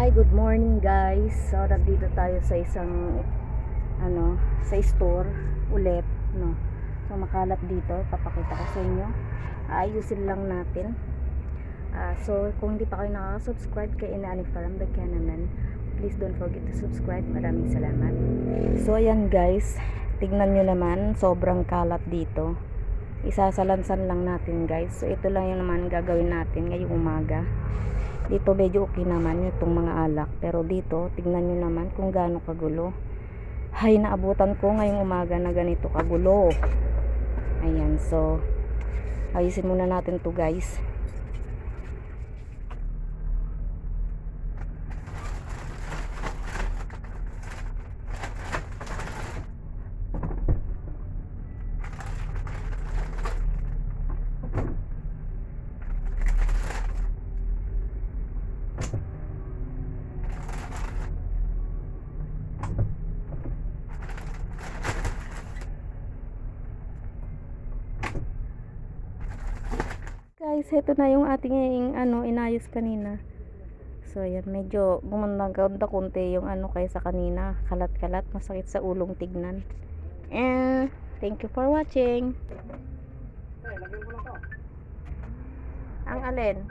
Hi, good morning guys. So, nandito tayo sa isang ano, sa store ulit, no. So, makalat dito, papakita ko sa inyo. Ayusin lang natin. Ah, so, kung hindi pa kayo nakaka-subscribe kay Inaani Farambay naman, please don't forget to subscribe. Maraming salamat. So, ayan guys. Tignan nyo naman, sobrang kalat dito. Isasalansan lang natin guys. So, ito lang yung naman gagawin natin ngayong umaga dito medyo okay naman itong mga alak. Pero dito tignan nyo naman kung gaano kagulo. Hay naabutan ko ngayong umaga na ganito kagulo. Ayan so ayusin muna natin to guys guys ito na yung ating ano inayos kanina. So ayan medyo gumanda konti yung ano kaysa kanina. Kalat kalat masakit sa ulong tignan. Eh thank you for watching. Ang alin